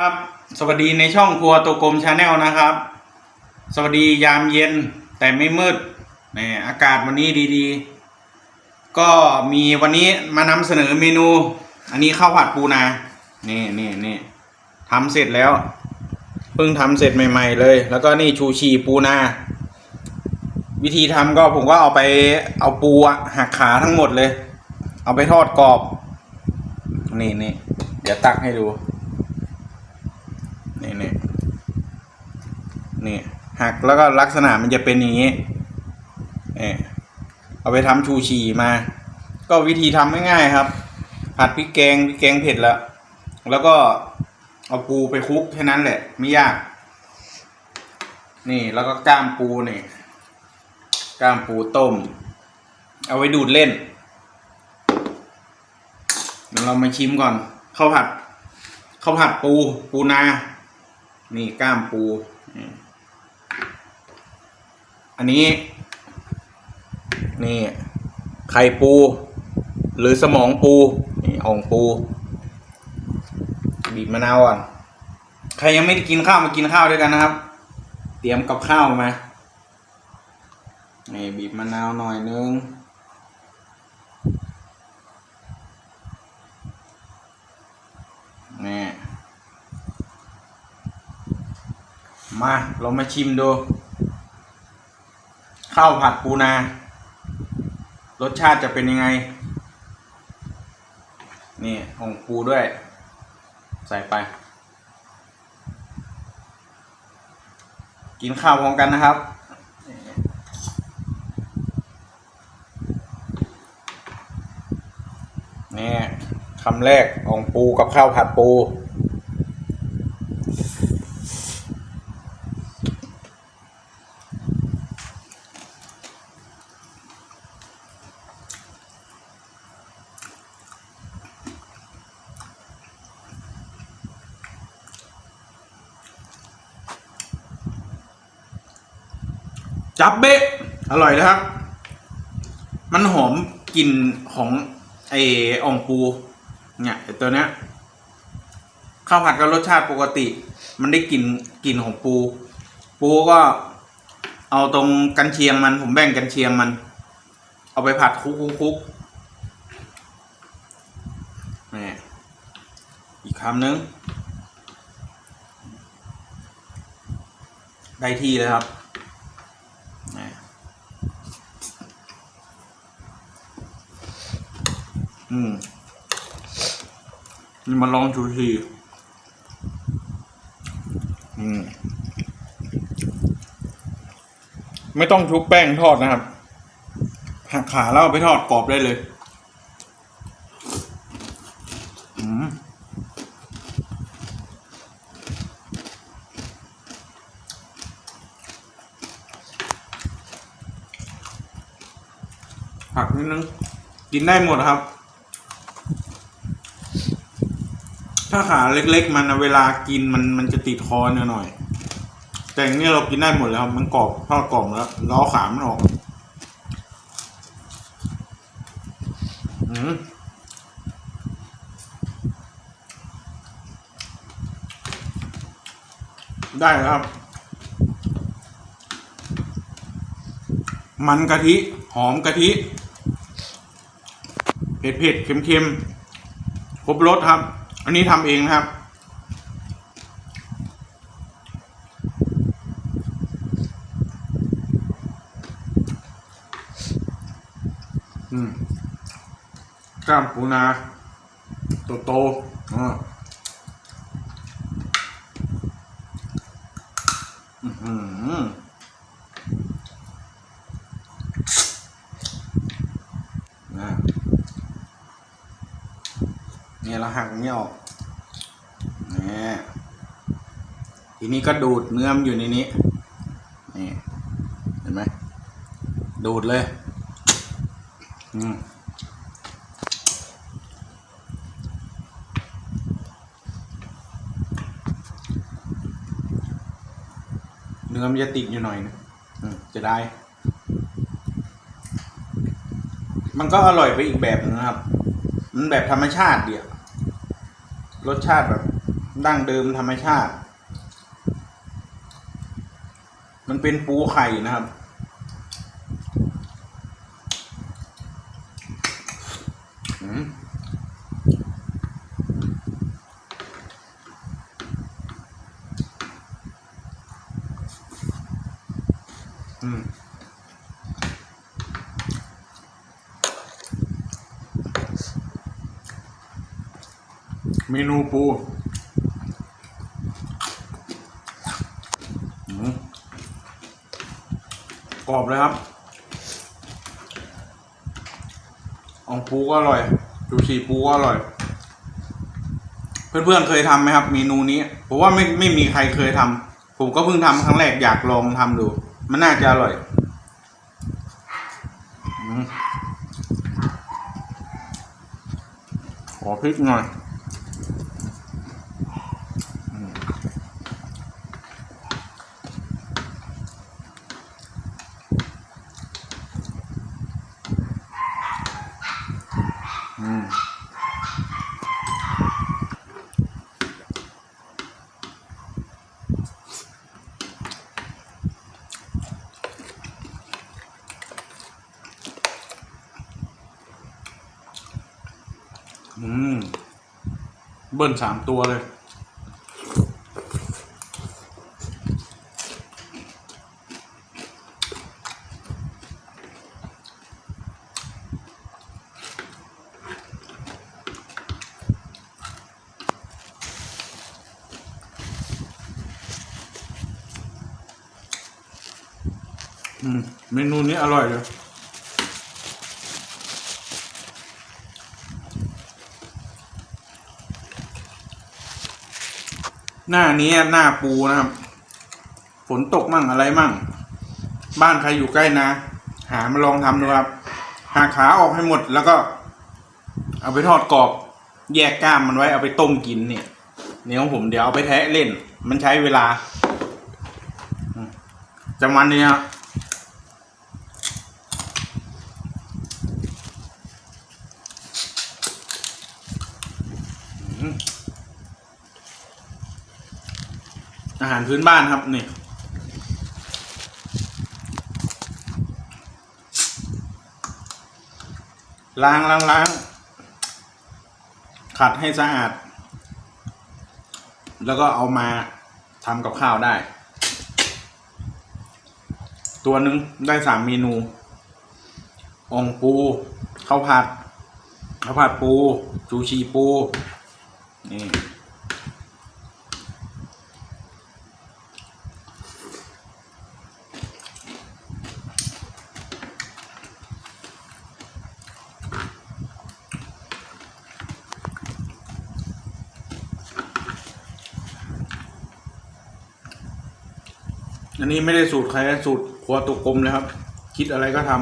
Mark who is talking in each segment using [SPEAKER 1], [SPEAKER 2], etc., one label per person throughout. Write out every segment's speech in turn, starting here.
[SPEAKER 1] ครับ สวัสดีในช่องครัวตัวกลมชาแนลนะครับ สวัสดียามเย็นแต่ไม่มืดนี่อากาศวันนี้ดีๆ ก็มีวันนี้มานำเสนอเมนู อันนี้ข้าวผัดปูนา นี่นี่นี่ทำเสร็จแล้ว เพิ่งทำเสร็จใหม่ ๆ เลย แล้วก็นี่ชูชีปูนา วิธีทำก็ผมก็เอาไปเอาปูหักขาทั้งหมดเลย เอาไปทอดกรอบ นี่นี่เดี๋ยวตักให้ดู นี่นี่ นี่หักแล้วก็ลักษณะมันจะเป็นอย่างนี้เออเอาไปทำชูชีมา ก็วิธีทำง่ายๆครับ ผัดพริกแกงพริกแกงเผ็ดแล้ว แล้วก็เอาปูไปคลุกแค่นั้นแหละ ไม่ยาก นี่แล้วก็กล้ามปูนี่กล้ามปูต้ม เอาไว้ดูดเล่นเดี๋ยวเรามาชิมก่อนข้าวผัดข้าวผัดปูปูนา นี่กล้ามปูนี่ อันนี้ นี่ไข่ปู หรือสมองปูนี่อ่องปู บีบมะนาวก่อนใครยังไม่ได้กินข้าวมากินข้าวด้วยกันนะครับ เตรียมกับข้าวมานี่บีบมะนาวหน่อยนึงนี่มาเรามาชิมดู ข้าวผัดปูนา รสชาติจะเป็นยังไง นี่ของปูด้วย ใส่ไป กินข้าวพร้อมกันนะครับนี่คำแรกของปูกับข้าวผัดปู จับเบะอร่อยนะครับ มันหอมกลิ่นของไออ่องปู เนี่ยตัวเนี้ยข้าวผัดก็รสชาติปกติ มันได้กลิ่นกลิ่นของปู ปูก็เอาตรงกันเชียงมัน ผมแบ่งกันเชียงมัน เอาไปผัดคุกคุกคุกนี่อีกคำนึง ได้ที่เลยครับ อืมนี่มาลองชูชีอืม ไม่ต้องชุบแป้งทอดนะครับหักขาแล้วเอาไปทอดกรอบได้เลย อืมผักนิดนึงกินได้หมดครับ ถ้าขาเล็ก ๆ มันเวลากินมันมันจะติดคอหน่ยหน่อย แต่อย่างนี้เรากินได้หมดแล้ว มันกรอบทอดกรอบแล้วล้อขามันออกอืมได้ครับ มันกะทิ หอมกะทิ เผ็ดเผ็ดๆเค็มเค็มๆครบรสครับ อันนี้ทำเองนะครับ อืมกล้ามปูนาโตโตอ่าอือหือนะเนี่ยเราหักไม่ออก ทีนี้ก็ดูดเนื้อมอยู่ในนี้ นี่ เห็นไหม ดูดเลย อืมเนื้อมันจะติดอยู่หน่อยนะจะได้ มันก็อร่อยไปอีกแบบนะครับ มันแบบธรรมชาติเดียว รสชาติแบบ ดั้งเดิมธรรมชาติ มันเป็นปูไข่นะครับ อืมอืมเมนูปูอืมก รอบเลยครับองปูก็อร่อยจูชีปูก็อร่อย เพื่อนๆเคยทำไหมครับเมนูนี้ผมว่าไม่ไม่มีใครเคยทำผมก็เพิ่งทำครั้งแรกอยากลองทำดู มันน่าจะอร่อยอืมขอพริกหน่อย อืมอืม เบิ้ลสามตัวเลย อืม เมนูนี้อร่อยเลยหน้านี้หน้าปูนะครับ ฝนตกมั่งอะไรมั่ง บ้านใครอยู่ใกล้นะ หามาลองทำดูครับ หาขาออกให้หมดแล้วก็ เอาไปทอดกรอบ แยกกล้ามมันไว้เอาไปต้มกินเนี่ยนี่ของผมเดี๋ยวเอาไปแทะเล่น มันใช้เวลาจะมันนี้ครับ อาหาร พื้นบ้านครับนี่ ล้างล้างล้างขัดให้สะอาด แล้วก็เอามาทำกับข้าวได้ ตัวหนึ่งได้สามเมนูอ่องปูข้าวผัดข้าวผัดปูจูชีปูนี่ อันนี้ไม่ได้สูตรใครสูตรครัวตุกกลมเลยครับ คิดอะไรก็ทำ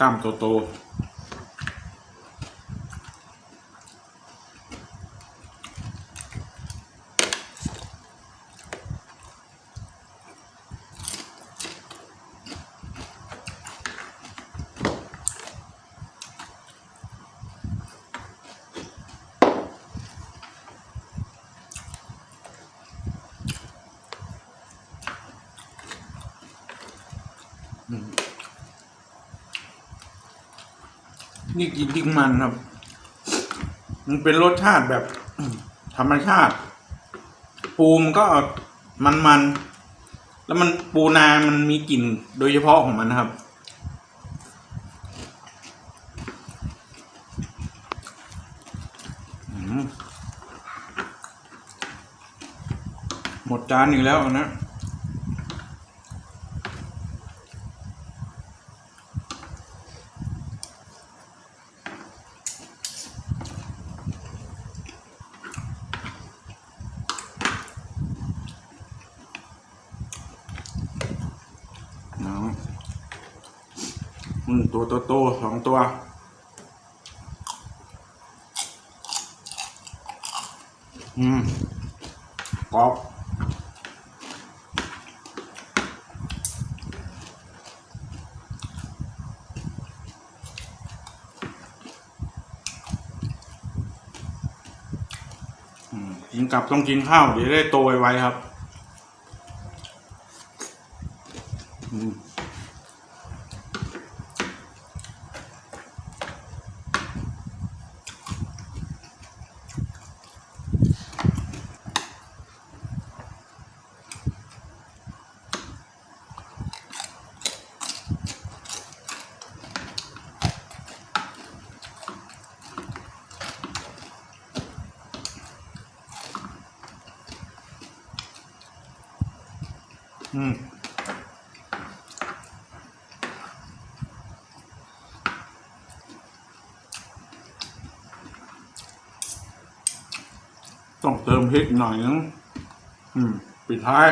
[SPEAKER 1] กล้ามโตๆ นี่กินทิ้งมันครับ มันเป็นรสชาติแบบ ธรรมชาติ ปูมนก็มันมันๆแล้วมันปูนามันมีกลิ่นโดยเฉพาะของมันนะครับ หมดจานอีกแล้วนะ อืมตัวโตๆสองตัว อืมกรอบกินกลับต้องกินข้าวเดี๋ยวได้โตไวๆครับ ต้องเติมพริกหน่อยนึงอืม ปิดท้าย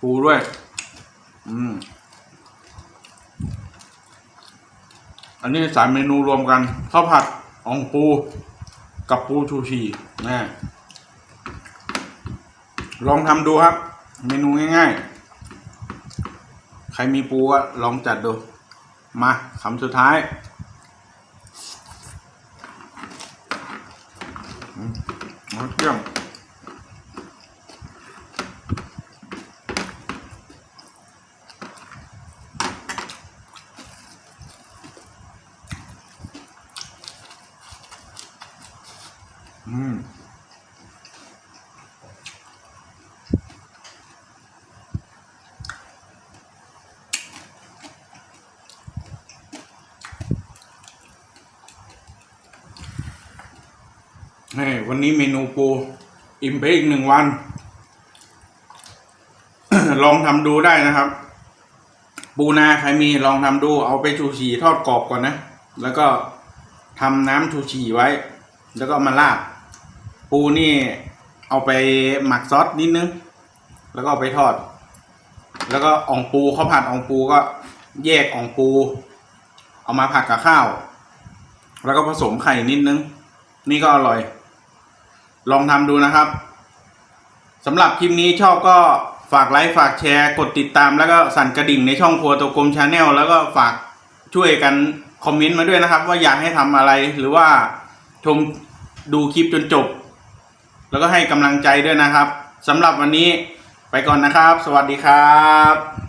[SPEAKER 1] ปูด้วย อืม อันนี้สามเมนูรวมกันข้าวผัดอ่องปู กับปูชูชีนะลองทำดูครับ เมนูง่ายๆ ใครมีปูก็ลองจัดดู มาคำสุดท้าย เอาเยี่ยมอืม นี่วันนี้เมนูปูอิ่มไปอีกหนึ่งวัน ลองทำดูได้นะครับ ปูนาใครมีลองทำดู เอาไปชูชีทอดกรอบก่อนนะ แล้วก็ทำน้ำชูชีไว้ แล้วก็มาราดปูนี่เอาไปหมักซอสนิดนึง แล้วก็ไปทอด แล้วก็อ่องปูข้าวผัดอ่องปูก็แยกอ่องปู เอามาผัดกับข้าว แล้วก็ผสมไข่นิดนึง นี่ก็อร่อย ลองทำดูนะครับสำหรับคลิปนี้ชอบก็ฝากไลค์ฝากแชร์ กดติดตามแล้วก็สั่นกระดิ่งในช่องครัวตัวกลมชาแนลแล้วก็ฝากช่วยกันคอมเมนต์มาด้วยนะครับ ว่าอยากให้ทำอะไรหรือว่าชมดูคลิปจนจบ แล้วก็ให้กำลังใจด้วยนะครับสำหรับวันนี้ไปก่อนนะครับ สวัสดีครับ